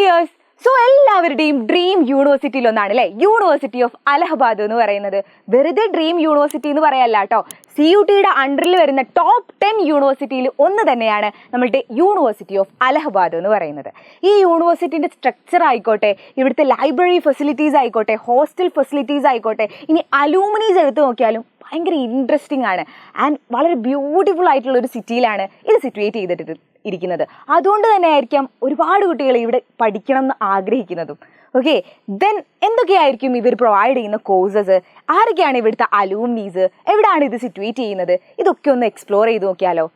hi so എല്ലാവരുടെയും dream യൂണിവേഴ്സിറ്റിയിൽ ഒന്നാണ് അല്ലേ യൂണിവേഴ്സിറ്റി ഓഫ് അലഹബാദ് എന്ന് പറയുന്നത് വെറുതെ ഡ്രീം യൂണിവേഴ്സിറ്റി എന്ന് പറയാല്ല കേട്ടോ സി യു ടിയുടെ അണ്ടറിൽ വരുന്ന ടോപ്പ് ടെൻ യൂണിവേഴ്സിറ്റിയിൽ ഒന്ന് തന്നെയാണ് നമ്മുടെ യൂണിവേഴ്സിറ്റി ഓഫ് അലഹബാദ് എന്ന് പറയുന്നത് ഈ യൂണിവേഴ്സിറ്റിൻ്റെ സ്ട്രക്ചർ ആയിക്കോട്ടെ ഇവിടുത്തെ ലൈബ്രറി ഫെസിലിറ്റീസ് ആയിക്കോട്ടെ ഹോസ്റ്റൽ ഫെസിലിറ്റീസ് ആയിക്കോട്ടെ ഇനി അലൂമിനീസ് എടുത്തു നോക്കിയാലും ഭയങ്കര ഇൻട്രസ്റ്റിംഗ് ആണ് ആൻഡ് വളരെ ബ്യൂട്ടിഫുൾ ആയിട്ടുള്ള ഒരു സിറ്റിയിലാണ് ഇത് സിറ്റുവേറ്റ് ചെയ്തിട്ട് ഇരിക്കുന്നത് അതുകൊണ്ട് തന്നെ ആയിരിക്കാം ഒരുപാട് കുട്ടികൾ ഇവിടെ പഠിക്കണം എന്ന് ആഗ്രഹിക്കുന്നതും ഓക്കെ ദെൻ എന്തൊക്കെയായിരിക്കും ഇവർ പ്രൊവൈഡ് ചെയ്യുന്ന കോഴ്സസ് ആരൊക്കെയാണ് ഇവിടുത്തെ അലൂമിനീസ് എവിടെയാണ് ഇത് സിറ്റുവേറ്റ് ചെയ്യുന്നത് ഇതൊക്കെ ഒന്ന് എക്സ്പ്ലോർ ചെയ്ത് നോക്കിയാലോ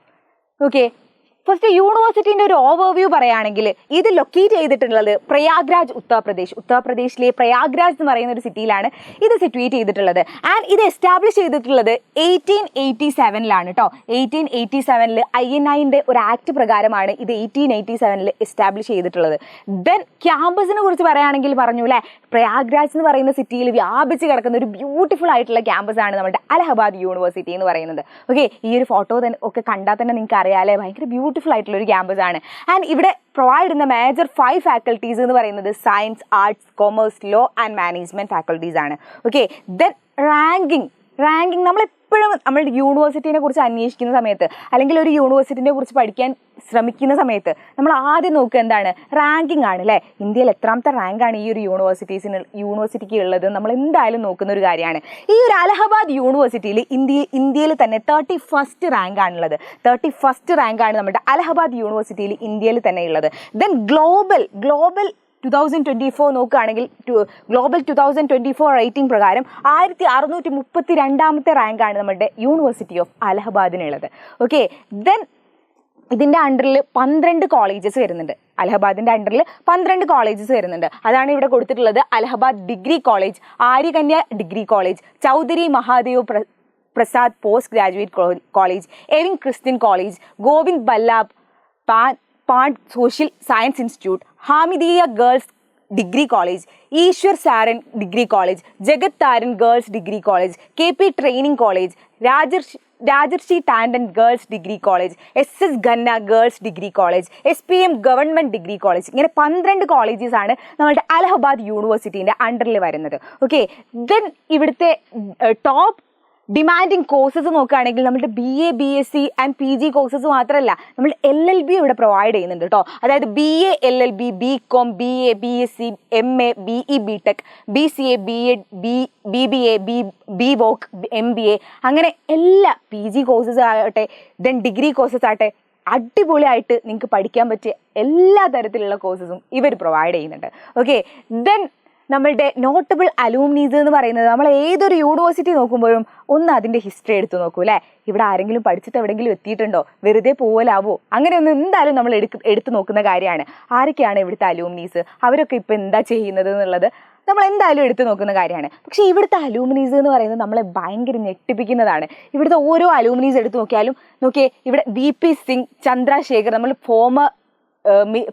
ഓക്കെ ഫസ്റ്റ് യൂണിവേഴ്സിറ്റിന്റെ ഒരു ഓവർവ്യൂ പറയുകയാണെങ്കിൽ ഇത് ലൊക്കേറ്റ് ചെയ്തിട്ടുള്ളത് പ്രയാഗ്രാജ് ഉത്തർപ്രദേശ് ഉത്തർപ്രദേശിലെ പ്രയാഗ്രാജ് എന്ന് പറയുന്ന ഒരു സിറ്റിയിലാണ് ഇത് സിറ്റുവേറ്റ് ചെയ്തിട്ടുള്ളത് ആൻഡ് ഇത് എസ്റ്റാബ്ലിഷ് ചെയ്തിട്ടുള്ളത് എയ്റ്റീൻ എയ്റ്റി സെവനിലാണ് കേട്ടോ എയ്റ്റീൻ എയ്റ്റി സെവനിൽ ഐ എൻ ഐൻ്റെ ഒരു ആക്ട് പ്രകാരമാണ് ഇത് എയ്റ്റീൻ എയ്റ്റി സെവനിൽ എസ്റ്റാബ്ലിഷ് ചെയ്തിട്ടുള്ളത് ദെൻ ക്യാമ്പസിനെ കുറിച്ച് പറയുകയാണെങ്കിൽ പറഞ്ഞു അല്ലേ പ്രയാഗ്രാജ് എന്ന് പറയുന്ന സിറ്റിയിൽ വ്യാപിച്ച് കിടക്കുന്ന ഒരു ബ്യൂട്ടിഫുൾ ആയിട്ടുള്ള ക്യാമ്പസാണ് നമ്മുടെ അലഹബാദ് യൂണിവേഴ്സിറ്റി എന്ന് പറയുന്നത് ഓക്കെ ഈ ഒരു ഫോട്ടോ തന്നെ ഒക്കെ കണ്ടാൽ തന്നെ നിങ്ങൾക്ക് അല്ലേ ഭയങ്കര ബ്യൂട്ടി ബ്യൂട്ടിഫുൾ ആയിട്ടുള്ള ഒരു ക്യാമ്പസ് ആണ് ആൻഡ് ഇവിടെ പ്രൊവൈഡ് ചെയ്യുന്ന മേജർ ഫൈവ് ഫാക്കൽറ്റീസ് എന്ന് പറയുന്നത് science arts commerce law and management faculties ആണ് ഓക്കെ ദെൻ റാങ്കിങ് റാങ്കിങ് നമ്മൾ എപ്പോഴും നമ്മൾ യൂണിവേഴ്സിറ്റിനെ കുറിച്ച് അന്വേഷിക്കുന്ന സമയത്ത് അല്ലെങ്കിൽ ഒരു യൂണിവേഴ്സിറ്റിനെ കുറിച്ച് പഠിക്കാൻ ശ്രമിക്കുന്ന സമയത്ത് നമ്മൾ ആദ്യം നോക്കുക എന്താണ് റാങ്കിങ് ആണ് അല്ലേ ഇന്ത്യയിൽ എത്രാമത്തെ റാങ്കാണ് ഈ ഒരു യൂണിവേഴ്സിറ്റീസിന് യൂണിവേഴ്സിറ്റിക്ക് ഉള്ളത് നമ്മൾ എന്തായാലും നോക്കുന്ന ഒരു കാര്യമാണ് ഈ ഒരു അലഹബാദ് യൂണിവേഴ്സിറ്റിയിൽ ഇന്ത്യ ഇന്ത്യയിൽ തന്നെ തേർട്ടി ഫസ്റ്റ് റാങ്ക് ആണുള്ളത് തേർട്ടി ഫസ്റ്റ് റാങ്കാണ് നമ്മുടെ അലഹബാദ് യൂണിവേഴ്സിറ്റിയിൽ ഇന്ത്യയിൽ തന്നെ ഉള്ളത് then global global two thousand twenty four നോക്കുകയാണെങ്കിൽ global two thousand twenty four rating പ്രകാരം ആയിരത്തി അറുന്നൂറ്റി മുപ്പത്തി രണ്ടാമത്തെ റാങ്കാണ് നമ്മുടെ യൂണിവേഴ്സിറ്റി ഓഫ് അലഹബാദിനുള്ളത് ഓക്കെ ദെൻ ഇതിൻ്റെ അണ്ടറിൽ പന്ത്രണ്ട് കോളേജസ് വരുന്നുണ്ട് അലഹബാദിൻ്റെ അണ്ടറിൽ പന്ത്രണ്ട് കോളേജസ് വരുന്നുണ്ട് അതാണ് ഇവിടെ കൊടുത്തിട്ടുള്ളത് Allahabad degree college Aryakanya degree college Chaudhary Mahadev Prasad post graduate college Ewing Christian college Govind Ballabh Pant social science institute Hamidia girls degree college Ishwar Saran degree college Jagat Taran girls degree college K P training college Rajarshi Rajarshi Tandon girls degree college S S Khanna girls degree college S P M government degree college ഇങ്ങനെ പന്ത്രണ്ട് colleges ആണ് നമ്മളുടെ അലഹബാദ് യൂണിവേഴ്സിറ്റീൻ്റെ അണ്ടറിൽ വരുന്നത് okay then ഇവിടുത്തെ top demanding courses നോക്കുകയാണെങ്കിൽ നമ്മുടെ B A B S C and P G courses മാത്രമല്ല നമ്മൾ എൽ എൽ ബി ഇവിടെ പ്രൊവൈഡ് ചെയ്യുന്നുണ്ട് കേട്ടോ അതായത് B A L L B B com B A B S C M A B E B tech B C A B ed B B B A B B voc M B A അങ്ങനെ എല്ലാ P G courses ആകട്ടെ then degree courses ആകട്ടെ അടിപൊളിയായിട്ട് നിങ്ങൾക്ക് പഠിക്കാൻ പറ്റിയ എല്ലാ തരത്തിലുള്ള കോഴ്സസും ഇവർ പ്രൊവൈഡ് ചെയ്യുന്നുണ്ട് ഓക്കെ ദെൻ നമ്മളുടെ നോട്ടബിൾ അലൂമിനീസ് എന്ന് പറയുന്നത് നമ്മൾ ഏതൊരു യൂണിവേഴ്സിറ്റി നോക്കുമ്പോഴും ഒന്ന് അതിൻ്റെ ഹിസ്റ്ററി എടുത്തു നോക്കൂ അല്ലേ ഇവിടെ ആരെങ്കിലും പഠിച്ചിട്ട് എവിടെയെങ്കിലും എത്തിയിട്ടുണ്ടോ വെറുതെ പോവലാവോ അങ്ങനെയൊന്നും എന്തായാലും നമ്മൾ എടുക്ക് എടുത്തു നോക്കുന്ന കാര്യമാണ് ആരൊക്കെയാണ് ഇവിടുത്തെ അലൂമിനീസ് അവരൊക്കെ ഇപ്പോൾ എന്താ ചെയ്യുന്നത് എന്നുള്ളത് നമ്മൾ എന്തായാലും എടുത്തു നോക്കുന്ന കാര്യമാണ് പക്ഷേ ഇവിടുത്തെ അലൂമിനീസ് എന്ന് പറയുന്നത് നമ്മളെ ഭയങ്കര ഞെട്ടിപ്പിക്കുന്നതാണ് ഇവിടുത്തെ ഓരോ അലൂമിനീസ് എടുത്തു നോക്കിയാലും നോക്കിയേ ഇവിടെ ബി സിംഗ് ചന്ദ്രശേഖർ നമ്മൾ ഫോമ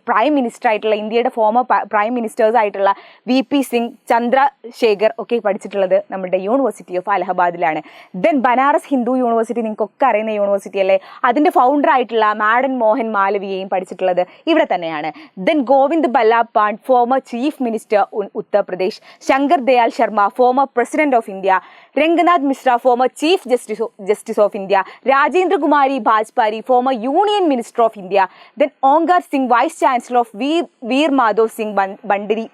പ്രൈം മിനിസ്റ്റർ ആയിട്ടുള്ള ഇന്ത്യയുടെ ഫോമർ പ്രൈം മിനിസ്റ്റേഴ്സ് ആയിട്ടുള്ള വി പി സിംഗ് ചന്ദ്രശേഖർ ഒക്കെ പഠിച്ചിട്ടുള്ളത് നമ്മുടെ യൂണിവേഴ്സിറ്റി ഓഫ് അലഹബാദിലാണ് ദെൻ ബനാറസ് ഹിന്ദു യൂണിവേഴ്സിറ്റി നിങ്ങൾക്കൊക്കെ അറിയുന്ന യൂണിവേഴ്സിറ്റി അല്ലേ അതിൻ്റെ ഫൗണ്ടർ ആയിട്ടുള്ള മാഡൻ മോഹൻ മാലവിയെയും പഠിച്ചിട്ടുള്ളത് ഇവിടെ തന്നെയാണ് then Govind ബല്ലാപാൺ former chief minister Uttar Pradesh Shankar Dayal Sharma former president of India Ranganath Mishra former chief justice justice of India രാജേന്ദ്രകുമാരി ബാജ്പാരി former union minister of India then Omkar Singh Vice Chancellor of Veer Madhav Singh Bandari,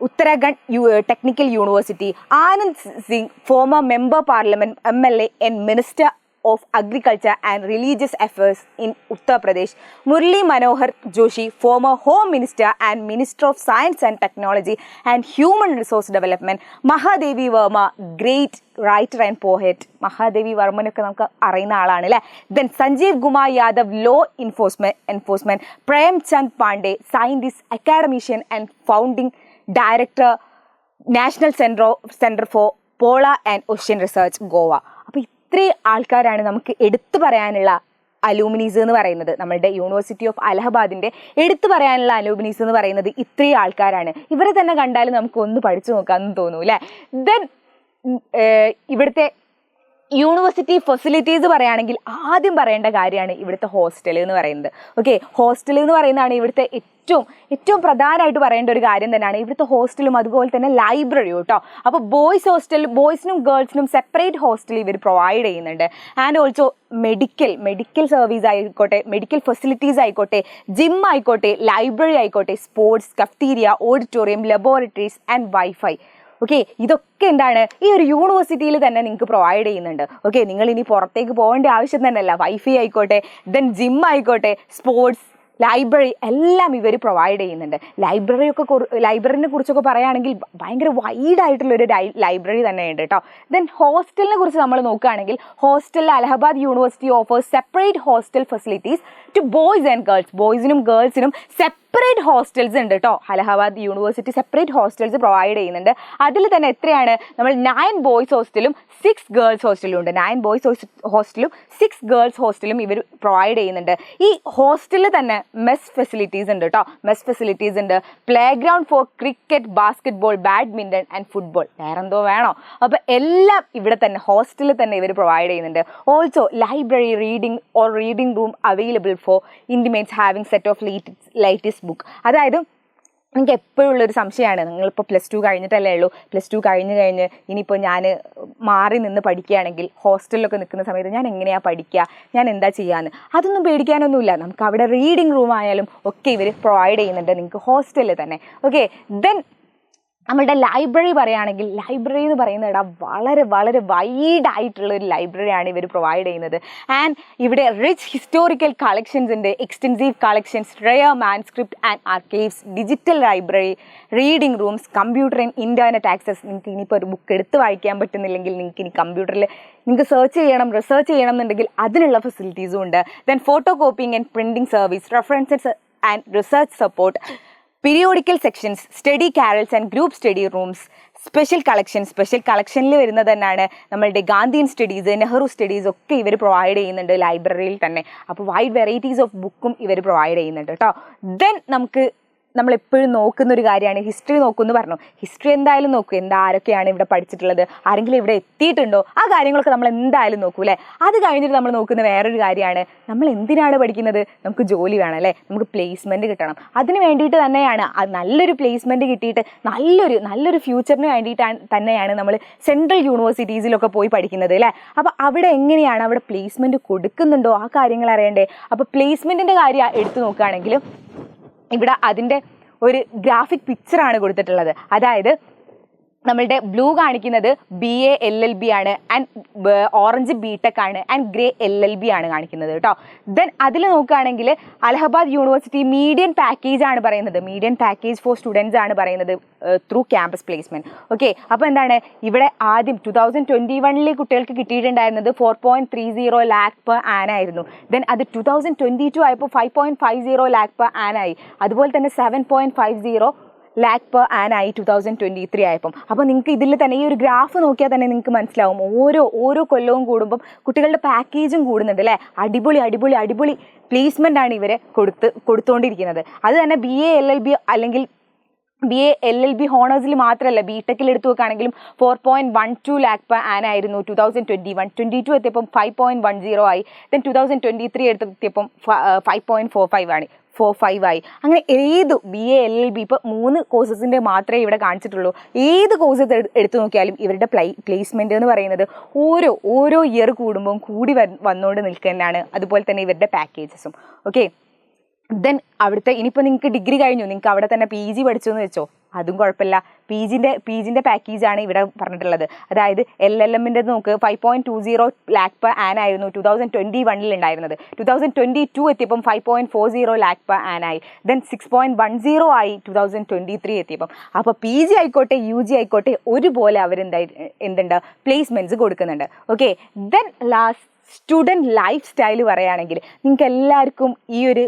Uttarakhand uh, Technical University, Anand Singh, former Member Parliament, MLA and Minister of agriculture and religious affairs in Uttar Pradesh Murali Manohar Joshi former home minister and minister of science and technology and human resource development Mahadevi Varma great writer and poet Mahadevi വർമ്മനൊക്കെ നമുക്ക് അറിയുന്ന ആളാണ് അല്ലേ then Sanjeev Kumar Yadav law enforcement enforcement Premchand Pandey scientist academician and founding director national centre centre for polar and ocean research Goa അപ്പോൾ ഇത്രയും ആൾക്കാരാണ് നമുക്ക് എടുത്തു പറയാനുള്ള അലൂമിനീസ് എന്ന് പറയുന്നത് നമ്മളുടെ യൂണിവേഴ്സിറ്റി ഓഫ് അലഹബാദിൻ്റെ എടുത്തു പറയാനുള്ള അലൂമിനീസ് എന്ന് പറയുന്നത് ഇത്രയും ആൾക്കാരാണ് ഇവരെ തന്നെ കണ്ടാലും നമുക്ക് ഒന്ന് പഠിച്ചു നോക്കാമെന്ന് തോന്നൂ അല്ലേ ദെൻ ഇവിടുത്തെ യൂണിവേഴ്സിറ്റി ഫെസിലിറ്റീസ് പറയുകയാണെങ്കിൽ ആദ്യം പറയേണ്ട കാര്യമാണ് ഇവിടുത്തെ ഹോസ്റ്റൽ എന്ന് പറയുന്നത് ഓക്കെ ഹോസ്റ്റൽ എന്ന് പറയുന്നതാണ് ഇവിടുത്തെ ഏറ്റവും ഏറ്റവും പ്രധാനമായിട്ട് പറയേണ്ട ഒരു കാര്യം തന്നെയാണ് ഇവിടുത്തെ ഹോസ്റ്റലും അതുപോലെ തന്നെ ലൈബ്രറിയും കേട്ടോ അപ്പോൾ ബോയ്സ് ഹോസ്റ്റൽ ബോയ്സിനും ഗേൾസിനും സെപ്പറേറ്റ് ഹോസ്റ്റൽ ഇവർ പ്രൊവൈഡ് ചെയ്യുന്നുണ്ട് and also medical medical service ആയിക്കോട്ടെ മെഡിക്കൽ ഫെസിലിറ്റീസ് ആയിക്കോട്ടെ ജിം ആയിക്കോട്ടെ ലൈബ്രറി ആയിക്കോട്ടെ sports cafeteria auditorium laboratories and wifi okay ഇതൊക്കെ എന്താണ് ഈ ഒരു യൂണിവേഴ്സിറ്റിയിൽ തന്നെ നിങ്ങൾക്ക് പ്രൊവൈഡ് ചെയ്യുന്നുണ്ട് ഓക്കെ നിങ്ങൾ ഇനി പുറത്തേക്ക് പോകേണ്ട ആവശ്യം തന്നെയല്ല വൈഫൈ ആയിക്കോട്ടെ ദെൻ ജിം ആയിക്കോട്ടെ സ്പോർട്സ് ലൈബ്രറി എല്ലാം ഇവർ പ്രൊവൈഡ് ചെയ്യുന്നുണ്ട് ലൈബ്രറിയൊക്കെ ലൈബ്രറിനെ കുറിച്ചൊക്കെ പറയുകയാണെങ്കിൽ ഭയങ്കര വൈഡായിട്ടുള്ളൊരു ലൈബ്രറി തന്നെയുണ്ട് കേട്ടോ ദെൻ ഹോസ്റ്റലിനെ കുറിച്ച് നമ്മൾ നോക്കുകയാണെങ്കിൽ ഹോസ്റ്റലിൽ Allahabad university offers separate hostel facilities to boys and girls ബോയ്സിനും ഗേൾസിനും സെപ്പറേറ്റ് സെപ്പറേറ്റ് ഹോസ്റ്റൽസ് ഉണ്ട് കേട്ടോ Allahabad university separate hostels provide ചെയ്യുന്നുണ്ട് അതിൽ തന്നെ എത്രയാണ് നമ്മൾ നയൻ ബോയ്സ് ഹോസ്റ്റലും സിക്സ് ഗേൾസ് ഹോസ്റ്റലും ഉണ്ട് നയൻ ബോയ്സ് ഹോസ്റ്റലും സിക്സ് ഗേൾസ് ഹോസ്റ്റലും ഇവർ പ്രൊവൈഡ് ചെയ്യുന്നുണ്ട് ഈ ഹോസ്റ്റലിൽ തന്നെ മെസ് ഫെസിലിറ്റീസ് ഉണ്ട് കേട്ടോ മെസ് ഫെസിലിറ്റീസ് ഉണ്ട് play ground for cricket basketball badminton and football എന്തോ വേണോ അപ്പോൾ എല്ലാം ഇവിടെ തന്നെ ഹോസ്റ്റലിൽ തന്നെ ഇവർ പ്രൊവൈഡ് ചെയ്യുന്നുണ്ട് also library reading or reading room available for inmates having set of latest text book അതായത് എനിക്ക് എപ്പോഴും ഉള്ളൊരു സംശയമാണ് നിങ്ങളിപ്പോൾ പ്ലസ് ടു കഴിഞ്ഞിട്ടല്ലേ ഉള്ളൂ പ്ലസ് ടു കഴിഞ്ഞ് കഴിഞ്ഞ് ഇനിയിപ്പോൾ ഞാൻ മാറി നിന്ന് പഠിക്കുകയാണെങ്കിൽ ഹോസ്റ്റലിലൊക്കെ നിൽക്കുന്ന സമയത്ത് ഞാൻ എങ്ങനെയാണ് പഠിക്കുക ഞാൻ എന്താ ചെയ്യാന്ന് അതൊന്നും പേടിക്കാനൊന്നുമില്ല നമുക്ക് അവിടെ റീഡിങ് റൂം ആയാലും ഒക്കെ ഇവർ പ്രൊവൈഡ് ചെയ്യുന്നുണ്ട് നിങ്ങൾക്ക് ഹോസ്റ്റലിൽ തന്നെ ഓക്കെ ദെൻ നമ്മളുടെ ലൈബ്രറി പറയുകയാണെങ്കിൽ ലൈബ്രറി എന്ന് പറയുന്ന ഇടാ വളരെ വളരെ വൈഡായിട്ടുള്ള ഒരു ലൈബ്രറിയാണ് ഇവർ പ്രൊവൈഡ് ചെയ്യുന്നത് ആൻഡ് ഇവിടെ റിച്ച് ഹിസ്റ്റോറിക്കൽ കളക്ഷൻസ് ഉണ്ട് extensive collections rare manuscript and archives digital library reading rooms computer and internet access നിങ്ങൾക്ക് ഇനിയിപ്പോൾ ഒരു ബുക്ക് എടുത്ത് വായിക്കാൻ പറ്റുന്നില്ലെങ്കിൽ നിങ്ങൾക്ക് ഇനി കമ്പ്യൂട്ടറിൽ നിങ്ങൾക്ക് സെർച്ച് ചെയ്യണം റിസർച്ച് ചെയ്യണം എന്നുണ്ടെങ്കിൽ അതിനുള്ള ഫെസിലിറ്റീസും ഉണ്ട് then photo copying and printing service references and research support periodical sections study carrels and group study rooms special collection special കളക്ഷനിൽ വരുന്നത് തന്നെയാണ് നമ്മളുടെ ഗാന്ധിയൻ സ്റ്റഡീസ് നെഹ്റു സ്റ്റഡീസ് ഒക്കെ ഇവർ പ്രൊവൈഡ് ചെയ്യുന്നുണ്ട് ലൈബ്രറിയിൽ തന്നെ അപ്പോൾ വൈഡ് വെറൈറ്റീസ് ഓഫ് ബുക്കും ഇവർ പ്രൊവൈഡ് ചെയ്യുന്നുണ്ട് കേട്ടോ ദെൻ നമുക്ക് നമ്മൾ എപ്പോഴും നോക്കുന്ന ഒരു കാര്യമാണ് ഹിസ്റ്ററി നോക്കുമെന്ന് പറഞ്ഞു ഹിസ്റ്ററി എന്തായാലും നോക്കൂ എന്താ ആരൊക്കെയാണ് ഇവിടെ പഠിച്ചിട്ടുള്ളത് ആരെങ്കിലും ഇവിടെ എത്തിയിട്ടുണ്ടോ ആ കാര്യങ്ങളൊക്കെ നമ്മൾ എന്തായാലും നോക്കൂ അല്ലേ അത് കഴിഞ്ഞിട്ട് നമ്മൾ നോക്കുന്ന വേറൊരു കാര്യമാണ് നമ്മൾ എന്തിനാണ് പഠിക്കുന്നത് നമുക്ക് ജോലി വേണം അല്ലേ നമുക്ക് പ്ലേസ്മെൻറ്റ് കിട്ടണം അതിന് വേണ്ടിയിട്ട് തന്നെയാണ് നല്ലൊരു പ്ലേസ്മെൻറ്റ് കിട്ടിയിട്ട് നല്ലൊരു നല്ലൊരു ഫ്യൂച്ചറിന് വേണ്ടിയിട്ടാണ് തന്നെയാണ് നമ്മൾ സെൻട്രൽ യൂണിവേഴ്സിറ്റീസിലൊക്കെ പോയി പഠിക്കുന്നത് അല്ലേ അപ്പോൾ അവിടെ എങ്ങനെയാണ് അവിടെ പ്ലേസ്മെൻറ്റ് കൊടുക്കുന്നുണ്ടോ ആ കാര്യങ്ങൾ അറിയണ്ടേ അപ്പോൾ പ്ലേസ്മെൻറ്റിൻ്റെ കാര്യം എടുത്തു നോക്കുകയാണെങ്കിൽ ഇവിടെ അതിൻ്റെ ഒരു ഗ്രാഫിക് പിക്ചറാണ് കൊടുത്തിട്ടുള്ളത് അതായത് നമ്മളുടെ ബ്ലൂ കാണിക്കുന്നത് B A L L B ആണ് ആൻഡ് ഓറഞ്ച് ബി ടെക് ആണ് and grey L L B ആണ് കാണിക്കുന്നത് കേട്ടോ ദെൻ അതിൽ നോക്കുകയാണെങ്കിൽ അലഹബാദ് യൂണിവേഴ്സിറ്റി മീഡിയൻ പാക്കേജ് ആണ് പറയുന്നത് മീഡിയൻ പാക്കേജ് ഫോർ സ്റ്റുഡൻസ് ആണ് പറയുന്നത് ത്രൂ ക്യാമ്പസ് പ്ലേസ്മെന്റ് ഓക്കെ അപ്പോൾ എന്താണ് ഇവിടെ ആദ്യം ടു തൗസൻഡ് ട്വൻറ്റി വണ്ണിൽ കുട്ടികൾക്ക് കിട്ടിയിട്ടുണ്ടായിരുന്നത് four point three zero lakh per annum ആയിരുന്നു ദെൻ അത് ടു തൗസൻഡ് ട്വൻറ്റി ടു ആയപ്പോൾ five point five zero lakh per annum ആയി അതുപോലെ തന്നെ seven point five zero lakh per annum ആയി ടു തൗസൻഡ് ട്വൻറ്റി ത്രീ ആയപ്പം അപ്പോൾ നിങ്ങൾക്ക് ഇതിൽ തന്നെ ഈ ഒരു ഗ്രാഫ് നോക്കിയാൽ തന്നെ നിങ്ങൾക്ക് മനസ്സിലാവും ഓരോ ഓരോ കൊല്ലവും കൂടുമ്പം കുട്ടികളുടെ പാക്കേജും കൂടുന്നുണ്ട് അല്ലേ അടിപൊളി അടിപൊളി അടിപൊളി പ്ലേസ്മെൻ്റ് ആണ് ഇവരെ കൊടുത്ത് കൊടുത്തുകൊണ്ടിരിക്കുന്നത് അത് തന്നെ B A L L B അല്ലെങ്കിൽ B A L L B ഹോണേഴ്സിൽ മാത്രമല്ല ബി ടെക്കിൽ എടുത്തു നോക്കുകയാണെങ്കിലും four point one two lakh per annum ആയിരുന്നു two thousand twenty one twenty two എത്തിയപ്പം five point one zero ആയി then two thousand twenty three എടുത്തെത്തിയപ്പം five point four five ആണ് four five ആയി അങ്ങനെ ഏത് B A L L B ഇപ്പോൾ മൂന്ന് കോഴ്സസിൻ്റെ മാത്രമേ ഇവിടെ കാണിച്ചിട്ടുള്ളൂ ഏത് കോഴ്സ് എടുത്തു നോക്കിയാലും ഇവരുടെ പ്ലൈ പ്ലേസ്മെൻറ്റ് എന്ന് പറയുന്നത് ഓരോ ഓരോ ഇയർ കൂടുമ്പോൾ കൂടി വന്നുകൊണ്ട് നിൽക്കുന്നതാണ് അതുപോലെ തന്നെ ഇവരുടെ പാക്കേജസും ഓക്കെ ദെൻ അവിടുത്തെ ഇനിയിപ്പോൾ നിങ്ങൾക്ക് ഡിഗ്രി കഴിഞ്ഞു നിങ്ങൾക്ക് അവിടെ തന്നെ പി ജി പഠിച്ചു എന്ന് വെച്ചോ അതും കുഴപ്പമില്ല പി ജിൻ്റെ പി ജിൻ്റെ പാക്കേജാണ് ഇവിടെ പറഞ്ഞിട്ടുള്ളത് അതായത് എൽ എൽ എമ്മിൻ്റെ നമുക്ക് five point two zero lakh per annum ആയിരുന്നു ടു തൗസൻഡ് ട്വൻറ്റി വണ്ണിൽ ഉണ്ടായിരുന്നത് two thousand twenty two എത്തിയപ്പം five point four zero lakh per annum ആയി then six point one zero ആയി ടു തൗസൻഡ് ട്വൻറ്റി ത്രീ എത്തിയപ്പം അപ്പോൾ P G ആയിക്കോട്ടെ U G ആയിക്കോട്ടെ ഒരുപോലെ അവരെന്തായി എന്തുണ്ട് പ്ലേസ്മെൻറ്റ്സ് കൊടുക്കുന്നുണ്ട് okay then last student life style പറയുകയാണെങ്കിൽ നിങ്ങൾക്ക് എല്ലാവർക്കും ഈ ഒരു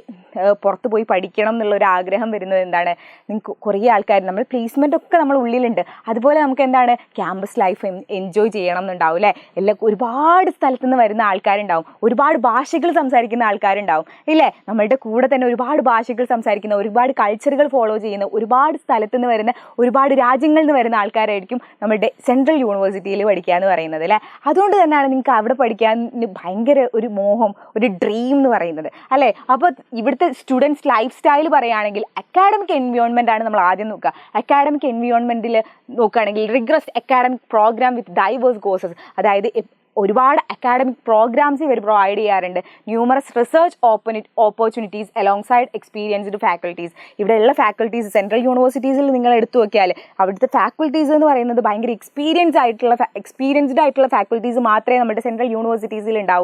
പുറത്ത് പോയി പഠിക്കണം എന്നുള്ള ഒരു ആഗ്രഹം വരുന്നത് എന്താണ് നിങ്ങൾക്ക് കുറേ ആൾക്കാർ നമ്മൾ പ്ലേസ്മെൻ്റ് ഒക്കെ നമ്മൾ ഉള്ളിലുണ്ട് അതുപോലെ നമുക്ക് എന്താണ് ക്യാമ്പസ് ലൈഫ് എൻജോയ് ചെയ്യണം എന്നുണ്ടാവും അല്ലേ എല്ലാ ഒരുപാട് സ്ഥലത്തു നിന്ന് വരുന്ന ആൾക്കാരുണ്ടാവും ഒരുപാട് ഭാഷകൾ സംസാരിക്കുന്ന ആൾക്കാരുണ്ടാവും ഇല്ലേ നമ്മളുടെ കൂടെ തന്നെ ഒരുപാട് ഭാഷകൾ സംസാരിക്കുന്ന ഒരുപാട് കൾച്ചറുകൾ ഫോളോ ചെയ്യുന്ന ഒരുപാട് സ്ഥലത്തു നിന്ന് വരുന്ന ഒരുപാട് രാജ്യങ്ങളിൽ നിന്ന് വരുന്ന ആൾക്കാരായിരിക്കും നമ്മുടെ സെൻട്രൽ യൂണിവേഴ്സിറ്റിയിൽ പഠിക്കുക എന്ന് പറയുന്നത് അല്ലേ അതുകൊണ്ട് തന്നെയാണ് നിങ്ങൾക്ക് അവിടെ പഠിക്കാൻ ഭയങ്കര ഒരു മോഹം ഒരു ഡ്രീം എന്ന് പറയുന്നത് അല്ലേ അപ്പോൾ ഇവിടുത്തെ ഇപ്പോഴത്തെ സ്റ്റുഡൻസ് ലൈഫ് സ്റ്റൈൽ പറയുകയാണെങ്കിൽ അക്കാഡമിക് എൻവിയോൺമെൻ്റ് ആണ് നമ്മൾ ആദ്യം നോക്കുക അക്കാഡമിക് എൻവിയോൺമെൻറ്റിൽ നോക്കുകയാണെങ്കിൽ rigorous academic program with diverse courses അതായത് ഒരുപാട് അക്കാഡമിക് പ്രോഗ്രാംസ് ഇവർ പ്രൊവൈഡ് ചെയ്യാറുണ്ട് numerous research ഓപ്പണി opportunities along side experienced faculties ഇവിടെയുള്ള ഫാക്കൽറ്റീസ് സെൻട്രൽ യൂണിവേഴ്സിറ്റീസിൽ നിങ്ങൾ എടുത്തു നോക്കിയാൽ അവിടുത്തെ ഫാക്കൽറ്റീസ് എന്ന് പറയുന്നത് ഭയങ്കര എക്സ്പീരിയൻസ് ആയിട്ടുള്ള എക്സ്പീരിയൻസ്ഡ് ആയിട്ടുള്ള ഫാക്കൽറ്റീസ് മാത്രമേ നമ്മുടെ സെൻട്രൽ യൂണിവേഴ്സിറ്റീസിൽ ഉണ്ടാവൂ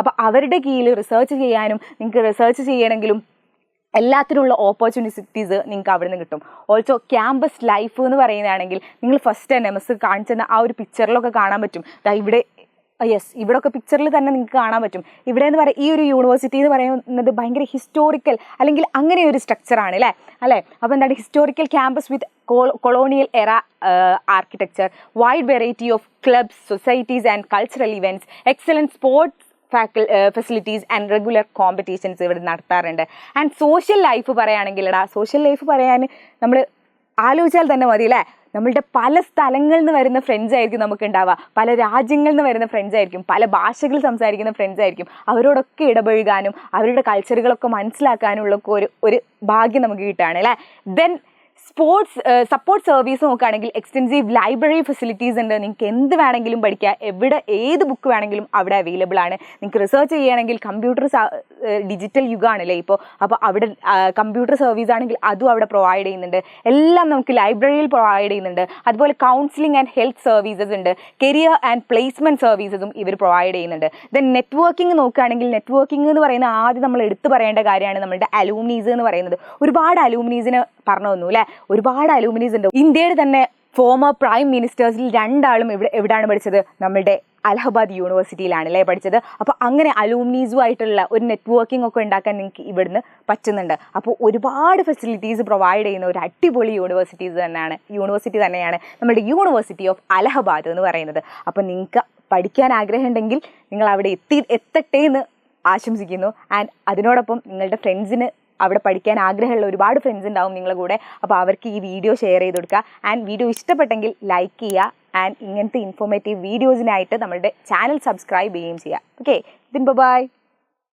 അപ്പോൾ അവരുടെ കീഴിൽ റിസർച്ച് ചെയ്യാനും നിങ്ങൾക്ക് റിസർച്ച് ചെയ്യണമെങ്കിലും എല്ലാത്തിനുള്ള ഓപ്പർച്യൂണിറ്റീസ് നിങ്ങൾക്ക് അവിടെ നിന്ന് കിട്ടും ഓൾസോ ക്യാമ്പസ് ലൈഫ് എന്ന് പറയുന്നതാണെങ്കിൽ നിങ്ങൾ ഫസ്റ്റ് തന്നെ മിസ് കാണിച്ചെന്ന ആ ഒരു പിക്ചറിലൊക്കെ കാണാൻ പറ്റും ഇവിടെ യെസ് ഇവിടെ ഒക്കെ പിക്ചറിൽ തന്നെ നിങ്ങൾക്ക് കാണാൻ പറ്റും ഇവിടെ എന്ന് പറയുക ഈ ഒരു യൂണിവേഴ്സിറ്റി എന്ന് പറയുന്നത് ഭയങ്കര ഹിസ്റ്റോറിക്കൽ അല്ലെങ്കിൽ അങ്ങനെ ഒരു സ്ട്രക്ചറാണ് അല്ലേ അല്ലേ അപ്പോൾ എന്താണ് historical campus with colonial era architecture wide variety of clubs societies and cultural events excellent sports ഫാക്കൽ facilities and regular competitions ഇവിടെ നടത്താറുണ്ട് ആൻഡ് സോഷ്യൽ ലൈഫ് പറയുകയാണെങ്കിൽ എടാ സോഷ്യൽ ലൈഫ് പറയാൻ നമ്മൾ ആലോചിച്ചാൽ തന്നെ മതി അല്ലേ നമ്മളുടെ പല സ്ഥലങ്ങളിൽ നിന്ന് വരുന്ന ഫ്രണ്ട്സ് ആയിരിക്കും നമുക്ക് ഉണ്ടാവുക പല രാജ്യങ്ങളിൽ നിന്ന് വരുന്ന ഫ്രണ്ട്സ് ആയിരിക്കും പല ഭാഷകൾ സംസാരിക്കുന്ന ഫ്രണ്ട്സ് ആയിരിക്കും അവരോടൊക്കെ ഇടപഴകാനും അവരുടെ കൾച്ചറുകളൊക്കെ മനസ്സിലാക്കാനുമുള്ള ഒരു ഒരു ഭാഗ്യം നമുക്ക് കിട്ടുകയാണ് അല്ലേ ദെൻ സ്പോർട്സ് സപ്പോർട്ട് സർവീസ് നോക്കുകയാണെങ്കിൽ എക്സ്റ്റെൻസീവ് ലൈബ്രറി ഫെസിലിറ്റീസ് ഉണ്ട് നിങ്ങൾക്ക് എന്ത് വേണമെങ്കിലും പഠിക്കുക എവിടെ ഏത് ബുക്ക് വേണമെങ്കിലും അവിടെ അവൈലബിൾ ആണ് നിങ്ങൾക്ക് റിസർച്ച് ചെയ്യുകയാണെങ്കിൽ കമ്പ്യൂട്ടർ ഡിജിറ്റൽ യുഗമാണല്ലേ ഇപ്പോൾ അപ്പോൾ അവിടെ കമ്പ്യൂട്ടർ സർവീസ് ആണെങ്കിൽ അതും അവിടെ പ്രൊവൈഡ് ചെയ്യുന്നുണ്ട് എല്ലാം നമുക്ക് ലൈബ്രറിയിൽ പ്രൊവൈഡ് ചെയ്യുന്നുണ്ട് അതുപോലെ കൗൺസിലിംഗ് ആൻഡ് ഹെൽത്ത് സർവീസസ് ഉണ്ട് കരിയർ ആൻഡ് പ്ലേസ്മെൻറ്റ് സർവീസസും ഇവർ പ്രൊവൈഡ് ചെയ്യുന്നുണ്ട് ദെൻ നെറ്റ്വർക്കിംഗ് നോക്കുകയാണെങ്കിൽ നെറ്റ്വർക്കിംഗ് എന്ന് പറയുന്ന ആദ്യം നമ്മൾ എടുത്തു പറയേണ്ട കാര്യമാണ് നമ്മുടെ അലൂമിനീസ് എന്ന് പറയുന്നത് ഒരുപാട് അലൂമിനീസിന് പറഞ്ഞു തന്നു അല്ലെ ഒരുപാട് അലൂമിനീസ് ഉണ്ട് ഇന്ത്യയുടെ തന്നെ ഫോമർ പ്രൈം മിനിസ്റ്റേഴ്സിൽ രണ്ടാളും ഇവിടെ എവിടെയാണ് പഠിച്ചത് നമ്മളുടെ അലഹബാദ് യൂണിവേഴ്സിറ്റിയിലാണ് അല്ലേ പഠിച്ചത് അപ്പോൾ അങ്ങനെ അലൂമിനീസുമായിട്ടുള്ള ഒരു നെറ്റ്വർക്കിംഗ് ഒക്കെ ഉണ്ടാക്കാൻ നിങ്ങൾക്ക് ഇവിടുന്ന് പറ്റുന്നുണ്ട് അപ്പോൾ ഒരുപാട് ഫെസിലിറ്റീസ് പ്രൊവൈഡ് ചെയ്യുന്ന ഒരു അടിപൊളി യൂണിവേഴ്സിറ്റീസ് തന്നെയാണ് യൂണിവേഴ്സിറ്റി തന്നെയാണ് നമ്മുടെ യൂണിവേഴ്സിറ്റി ഓഫ് അലഹബാദ് എന്ന് പറയുന്നത് അപ്പോൾ നിങ്ങൾക്ക് പഠിക്കാൻ ആഗ്രഹമുണ്ടെങ്കിൽ നിങ്ങൾ അവിടെ എത്തി എത്തട്ടെ എന്ന് ആശംസിക്കുന്നു ആൻഡ് അതിനോടൊപ്പം നിങ്ങളുടെ ഫ്രണ്ട്സിന് അവിടെ പഠിക്കാൻ ആഗ്രഹമുള്ള ഒരുപാട് ഫ്രണ്ട്സ് ഉണ്ടാവും നിങ്ങളുടെ കൂടെ അപ്പോൾ അവർക്ക് ഈ വീഡിയോ ഷെയർ ചെയ്ത് കൊടുക്കുക ആൻഡ് വീഡിയോ ഇഷ്ടപ്പെട്ടെങ്കിൽ ലൈക്ക് ചെയ്യുക ആൻഡ് ഇങ്ങനത്തെ ഇൻഫോർമേറ്റീവ് വീഡിയോസിനായിട്ട് നമ്മുടെ ചാനൽ സബ്സ്ക്രൈബ് ചെയ്യുകയും ചെയ്യുക ഓക്കെ ദിൻ ബൈ